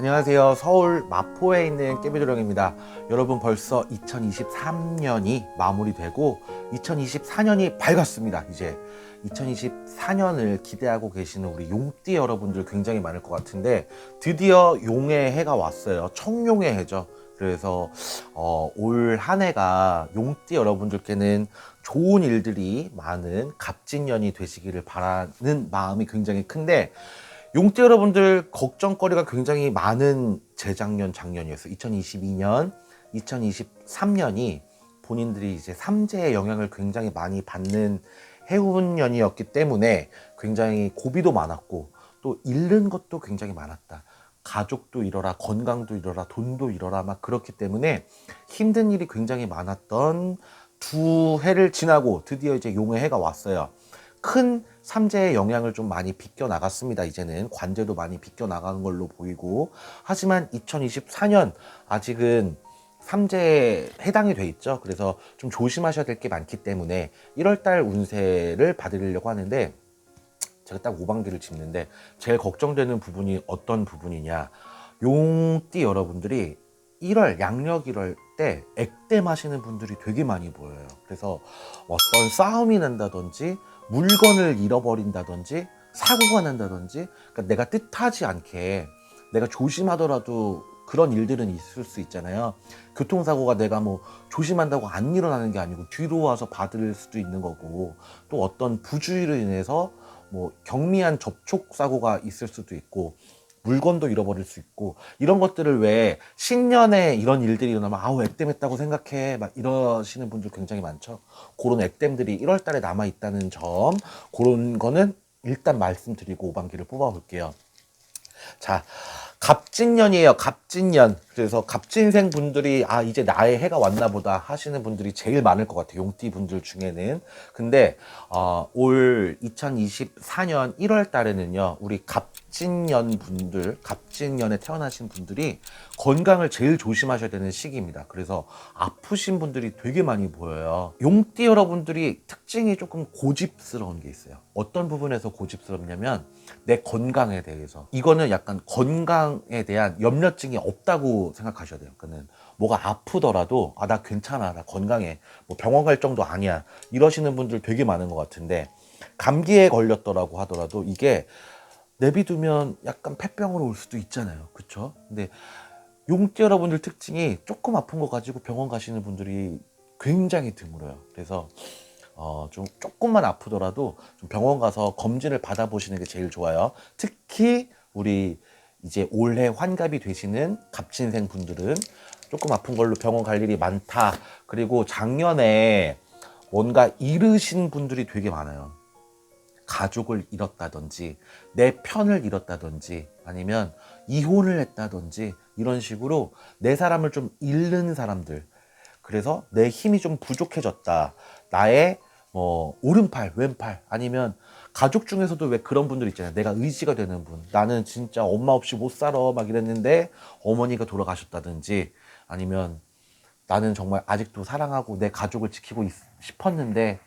안녕하세요. 서울 마포에 있는 깨비도령입니다. 여러분 벌써 2023년이 마무리되고 2024년이 밝았습니다. 이제 2024년을 기대하고 계시는 우리 용띠 여러분들 굉장히 많을 것 같은데 드디어 용의 해가 왔어요. 청용의 해죠. 그래서 어, 올 한 해가 용띠 여러분들께는 좋은 일들이 많은 갑진년이 되시기를 바라는 마음이 굉장히 큰데 용띠 여러분들 걱정거리가 굉장히 많은 재작년 작년이었어요. 2022년, 2023년이 본인들이 이제 삼재의 영향을 굉장히 많이 받는 해운년이었기 때문에 굉장히 고비도 많았고 또 잃는 것도 굉장히 많았다. 가족도 잃어라, 건강도 잃어라, 돈도 잃어라, 막 그렇기 때문에 힘든 일이 굉장히 많았던 두 해를 지나고 드디어 이제 용의 해가 왔어요. 큰 삼재의 영향을 좀 많이 비껴 나갔습니다. 이제는 관제도 많이 비껴 나가는 걸로 보이고 하지만 2024년 아직은 삼재에 해당이 돼 있죠. 그래서 좀 조심하셔야 될 게 많기 때문에 1월달 운세를 받으려고 하는데 제가 딱 오반기를 짚는데 제일 걱정되는 부분이 어떤 부분이냐 용띠 여러분들이 1월 양력 1월 때 액땜 하시는 분들이 되게 많이 보여요. 그래서 어떤 싸움이 난다든지 물건을 잃어버린다든지 사고가 난다든지 그러니까 내가 뜻하지 않게 내가 조심하더라도 그런 일들은 있을 수 있잖아요. 교통사고가 내가 뭐 조심한다고 안 일어나는 게 아니고 뒤로 와서 받을 수도 있는 거고 또 어떤 부주의로 인해서 뭐 경미한 접촉 사고가 있을 수도 있고 물건도 잃어버릴 수 있고 이런 것들을 왜 신년에 이런 일들이 일어나면 아우 액땜했다고 생각해 막 이러시는 분들 굉장히 많죠. 그런 액땜들이 1월 달에 남아 있다는 점 그런 거는 일단 말씀드리고 오반기를 뽑아 볼게요. 자, 갑진년이에요. 갑진년. 그래서 갑진생 분들이 아 이제 나의 해가 왔나 보다 하시는 분들이 제일 많을 것 같아요. 용띠 분들 중에는. 근데 어, 올 2024년 1월 달에는요. 우리 갑진년 분들, 갑진년에 태어나신 분들이 건강을 제일 조심하셔야 되는 시기입니다. 그래서 아프신 분들이 되게 많이 보여요. 용띠 여러분들이 특징이 조금 고집스러운 게 있어요. 어떤 부분에서 고집스럽냐면 내 건강에 대해서 이거는 약간 건강 에 대한 염려증이 없다고 생각하셔야 돼요. 그는 뭐가 아프더라도 아 나 괜찮아 나 건강해 뭐 병원 갈 정도 아니야 이러시는 분들 되게 많은 것 같은데 감기에 걸렸더라고 하더라도 이게 내비두면 약간 폐병으로 올 수도 있잖아요. 그쵸? 근데 용띠 여러분들 특징이 조금 아픈 거 가지고 병원 가시는 분들이 굉장히 드물어요. 그래서 어, 좀 조금만 아프더라도 좀 병원 가서 검진을 받아보시는 게 제일 좋아요. 특히 우리 이제 올해 환갑이 되시는 갑진생 분들은 조금 아픈 걸로 병원 갈 일이 많다. 그리고 작년에 뭔가 잃으신 분들이 되게 많아요. 가족을 잃었다든지 내 편을 잃었다든지 아니면 이혼을 했다든지 이런 식으로 내 사람을 좀 잃는 사람들 그래서 내 힘이 좀 부족해졌다 나의 뭐 오른팔 왼팔 아니면 가족 중에서도 왜 그런 분들 있잖아요 내가 의지가 되는 분 나는 진짜 엄마 없이 못 살아 막 이랬는데 어머니가 돌아가셨다든지 아니면 나는 정말 아직도 사랑하고 내 가족을 지키고 있- 싶었는데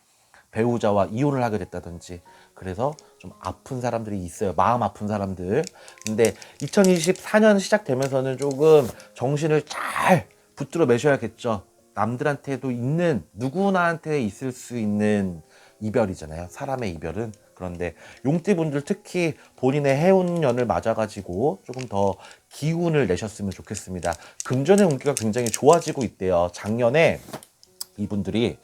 배우자와 이혼을 하게 됐다든지 그래서 좀 아픈 사람들이 있어요. 마음 아픈 사람들. 근데 2024년 시작되면서는 조금 정신을 잘 붙들어 매셔야겠죠. 남들한테도 있는 누구나한테 있을 수 있는 이별이잖아요. 사람의 이별은. 그런데 용띠분들 특히 본인의 해운년을 맞아가지고 조금 더 기운을 내셨으면 좋겠습니다. 금전의 운기가 굉장히 좋아지고 있대요. 작년에 이분들이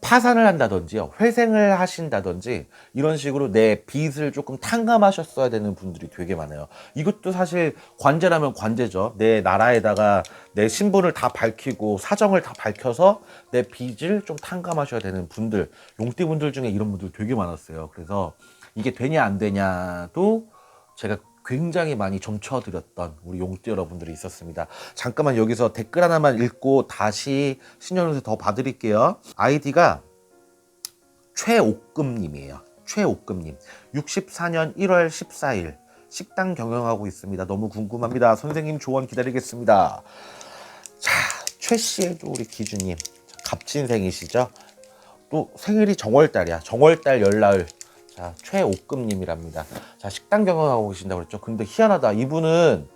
파산을 한다든지요, 회생을 하신다든지 이런 식으로 내 빚을 조금 탕감하셨어야 되는 분들이 되게 많아요. 이것도 사실 관제라면 관제죠. 내 나라에다가 내 신분을 다 밝히고 사정을 다 밝혀서 내 빚을 좀 탕감하셔야 되는 분들, 용띠 분들 중에 이런 분들 되게 많았어요. 그래서 이게 되냐 안 되냐도 제가 굉장히 많이 점쳐드렸던 우리 용띠 여러분들이 있었습니다. 잠깐만 여기서 댓글 하나만 읽고 다시 신년운세 더 봐드릴게요. 아이디가 최옥금님이에요. 최옥금님. 64년 1월 14일 식당 경영하고 있습니다. 너무 궁금합니다. 선생님 조언 기다리겠습니다. 자, 최 씨에도 우리 기준님 갑진생이시죠? 또 생일이 정월달이야. 정월달 열나을. 자, 최옥금님이랍니다. 자, 식당 경영하고 계신다고 그랬죠. 근데 희한하다. 이분은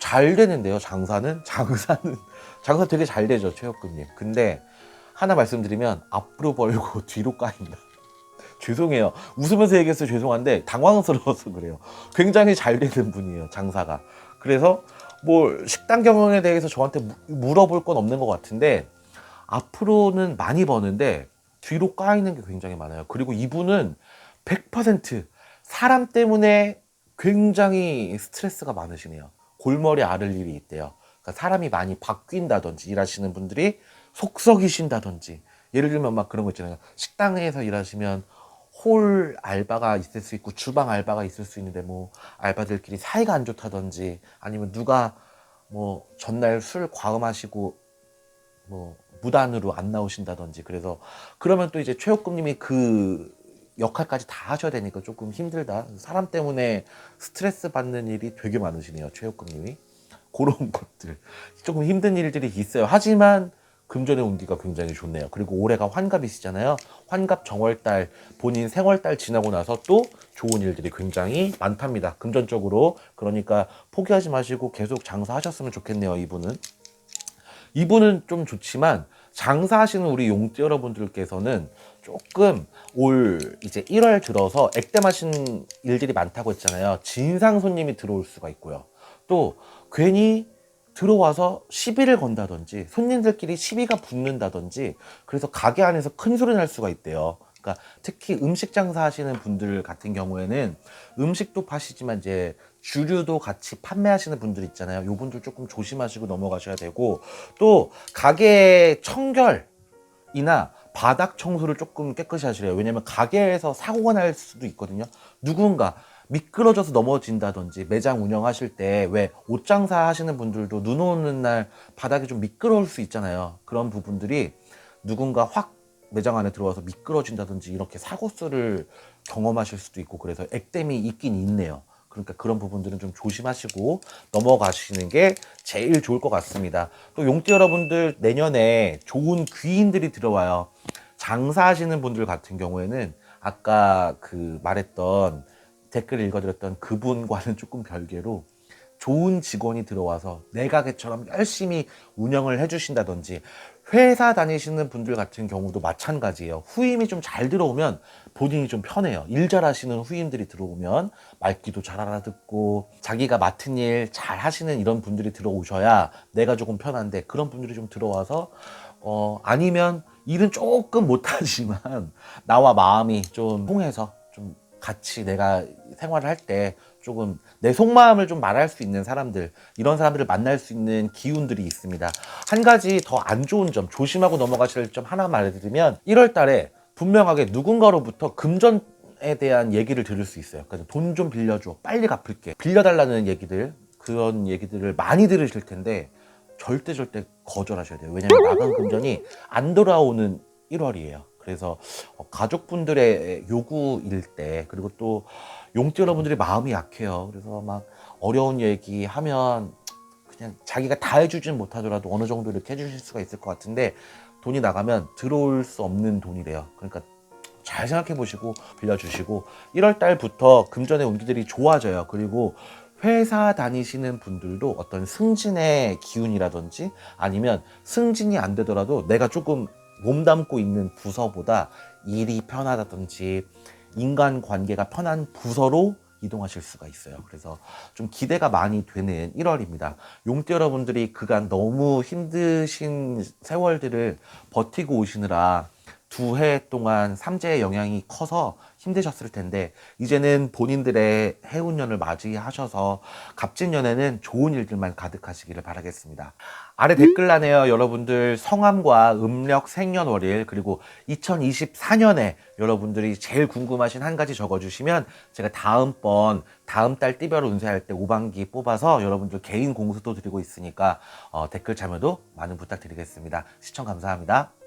잘 되는데요, 장사는? 장사는, 장사 되게 잘 되죠, 최혁금님. 근데 하나 말씀드리면 앞으로 벌고 뒤로 까입니다. 죄송해요. 웃으면서 얘기해서 죄송한데 당황스러워서 그래요. 굉장히 잘 되는 분이에요, 장사가. 그래서 뭐 식당 경영에 대해서 저한테 무- 물어볼 건 없는 것 같은데 앞으로는 많이 버는데 뒤로 까이는 게 굉장히 많아요. 그리고 이분은 100% 사람 때문에 굉장히 스트레스가 많으시네요. 골머리 앓을 일이 있대요. 그러니까 사람이 많이 바뀐다든지 일하시는 분들이 속썩이신다든지 예를 들면 막 그런 거 있잖아요. 식당에서 일하시면 홀 알바가 있을 수 있고 주방 알바가 있을 수 있는데 뭐 알바들끼리 사이가 안 좋다든지 아니면 누가 뭐 전날 술 과음하시고 뭐 무단으로 안 나오신다든지 그래서 그러면 또 이제 최혁금님이 그 역할까지 다 하셔야 되니까 조금 힘들다. 사람 때문에 스트레스 받는 일이 되게 많으시네요 최혁금님이. 그런 것들. 조금 힘든 일들이 있어요. 하지만 금전의 운기가 굉장히 좋네요. 그리고 올해가 환갑이시잖아요. 환갑 정월달 본인 생월달 지나고 나서 또 좋은 일들이 굉장히 많답니다. 금전적으로. 그러니까 포기하지 마시고 계속 장사하셨으면 좋겠네요 이분은. 이분은 좀 좋지만 장사하시는 우리 용띠 여러분들께서는 조금 올 이제 1월 들어서 액땜하신 일들이 많다고 했잖아요. 진상 손님이 들어올 수가 있고요. 또 괜히 들어와서 시비를 건다든지 손님들끼리 시비가 붙는다든지 그래서 가게 안에서 큰 소리 날 수가 있대요. 그러니까 특히 음식 장사 하시는 분들 같은 경우에는 음식도 파시지만 이제 주류도 같이 판매하시는 분들 있잖아요. 요 분들 조금 조심하시고 넘어가셔야 되고 또 가게 청결이나 바닥 청소를 조금 깨끗이 하시래요. 왜냐면 가게에서 사고가 날 수도 있거든요. 누군가 미끄러져서 넘어진다든지 매장 운영하실 때 왜 옷 장사 하시는 분들도 눈 오는 날 바닥이 좀 미끄러울 수 있잖아요. 그런 부분들이 누군가 확 매장 안에 들어와서 미끄러진다든지 이렇게 사고수를 경험하실 수도 있고 그래서 액땜이 있긴 있네요. 그러니까 그런 부분들은 좀 조심하시고 넘어가시는 게 제일 좋을 것 같습니다. 또 용띠 여러분들 내년에 좋은 귀인들이 들어와요. 장사하시는 분들 같은 경우에는 아까 그 말했던 댓글 읽어드렸던 그분과는 조금 별개로 좋은 직원이 들어와서 내 가게처럼 열심히 운영을 해주신다든지 회사 다니시는 분들 같은 경우도 마찬가지예요. 후임이 좀 잘 들어오면 본인이 좀 편해요. 일 잘하시는 후임들이 들어오면 말귀도 잘 알아듣고 자기가 맡은 일 잘 하시는 이런 분들이 들어오셔야 내가 조금 편한데 그런 분들이 좀 들어와서 어 아니면 일은 조금 못하지만 나와 마음이 좀 통해서 좀 같이 내가 생활을 할때 조금 내 속마음을 좀 말할 수 있는 사람들 이런 사람들을 만날 수 있는 기운들이 있습니다. 한 가지 더 안 좋은 점 조심하고 넘어가실 점 하나 말해드리면 1월 달에 분명하게 누군가로부터 금전 에 대한 얘기를 들을 수 있어요. 그러니까 돈 좀 빌려줘 빨리 갚을게 빌려달라는 얘기들 그런 얘기들을 많이 들으실 텐데 절대 절대 거절하셔야 돼요. 왜냐하면 나간 금전이 안 돌아오는 1월이에요. 그래서 어, 가족분들의 요구일 때 그리고 또 용띠 여러분들이 마음이 약해요. 그래서 막 어려운 얘기 하면 그냥 자기가 다 해주진 못하더라도 어느 정도 이렇게 해주실 수가 있을 것 같은데 돈이 나가면 들어올 수 없는 돈이래요. 그러니까 잘 생각해 보시고 빌려주시고 1월 달부터 금전의 운기들이 좋아져요. 그리고 회사 다니시는 분들도 어떤 승진의 기운이라든지 아니면 승진이 안 되더라도 내가 조금 몸담고 있는 부서보다 일이 편하다든지 인간 관계가 편한 부서로 이동하실 수가 있어요. 그래서 좀 기대가 많이 되는 1월입니다. 용띠 여러분들이 그간 너무 힘드신 세월들을 버티고 오시느라 두 해 동안 삼재의 영향이 커서 힘드셨을 텐데 이제는 본인들의 해운년을 맞이하셔서 갑진년에는 좋은 일들만 가득하시기를 바라겠습니다. 아래 댓글란에요 여러분들 성함과 음력 생년월일 그리고 2024년에 여러분들이 제일 궁금하신 한 가지 적어주시면 제가 다음번 다음 달 띠별 운세할 때 우방기 뽑아서 여러분들 개인 공수도 드리고 있으니까 어, 댓글 참여도 많은 부탁드리겠습니다. 시청 감사합니다.